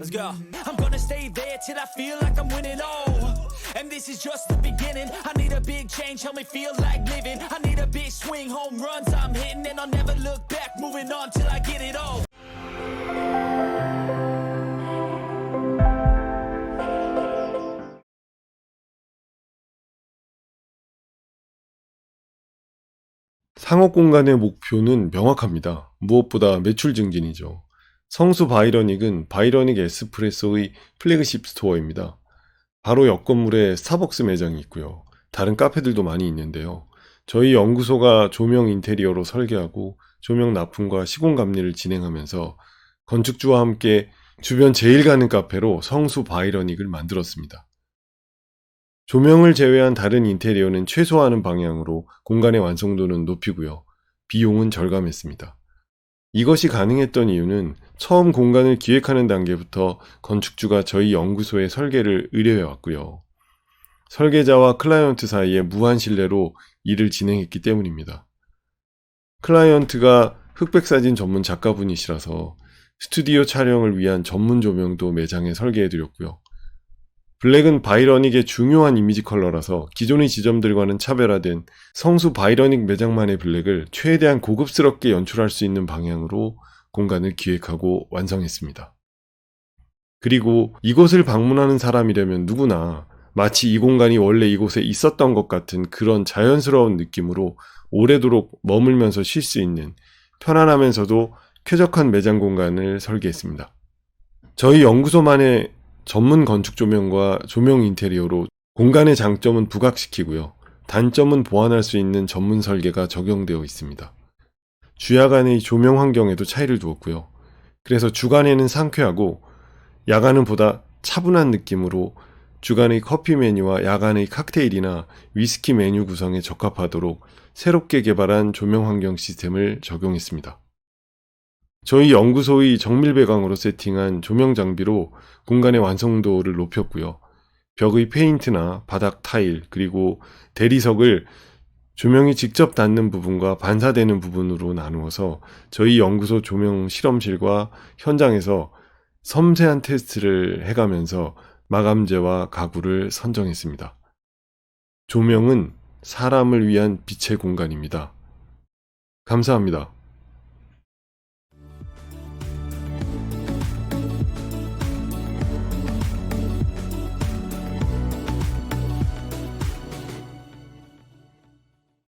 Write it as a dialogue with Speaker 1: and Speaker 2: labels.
Speaker 1: Let's go. I'm gonna stay there till I feel like I'm winning. Oh, and this is just the beginning. I need a big change, help me feel like living. I need a big swing, home runs I'm hitting, and I'll never look back. Moving on till I get it all.
Speaker 2: 상업 공간의 목표는 명확합니다. 무엇보다 매출 증진이죠. 성수 바이러닉은 바이러닉 에스프레소의 플래그십 스토어입니다. 바로 옆 건물에 스타벅스 매장이 있고요. 다른 카페들도 많이 있는데요. 저희 연구소가 조명 인테리어로 설계하고 조명 납품과 시공 감리를 진행하면서 건축주와 함께 주변 제일 가는 카페로 성수 바이러닉을 만들었습니다. 조명을 제외한 다른 인테리어는 최소화하는 방향으로 공간의 완성도는 높이고요. 비용은 절감했습니다. 이것이 가능했던 이유는 처음 공간을 기획하는 단계부터 건축주가 저희 연구소의 설계를 의뢰해 왔고요. 설계자와 클라이언트 사이에 무한 신뢰로 일을 진행했기 때문입니다. 클라이언트가 흑백 사진 전문 작가분이시라서 스튜디오 촬영을 위한 전문 조명도 매장에 설계해 드렸고요. 블랙은 바이러닉의 중요한 이미지 컬러라서 기존의 지점들과는 차별화된 성수 바이러닉 매장만의 블랙을 최대한 고급스럽게 연출할 수 있는 방향으로 공간을 기획하고 완성했습니다. 그리고 이곳을 방문하는 사람이라면 누구나 마치 이 공간이 원래 이곳에 있었던 것 같은 그런 자연스러운 느낌으로 오래도록 머물면서 쉴 수 있는 편안하면서도 쾌적한 매장 공간을 설계했습니다. 저희 연구소만의 전문 건축 조명과 조명 인테리어로 공간의 장점은 부각시키고요. 단점은 보완할 수 있는 전문 설계가 적용되어 있습니다. 주야간의 조명 환경에도 차이를 두었고요. 그래서 주간에는 상쾌하고 야간은 보다 차분한 느낌으로 주간의 커피 메뉴와 야간의 칵테일이나 위스키 메뉴 구성에 적합하도록 새롭게 개발한 조명 환경 시스템을 적용했습니다. 저희 연구소의 정밀 배광으로 세팅한 조명 장비로 공간의 완성도를 높였고요. 벽의 페인트나 바닥 타일, 그리고 대리석을 조명이 직접 닿는 부분과 반사되는 부분으로 나누어서 저희 연구소 조명 실험실과 현장에서 섬세한 테스트를 해가면서 마감재와 가구를 선정했습니다. 조명은 사람을 위한 빛의 공간입니다. 감사합니다.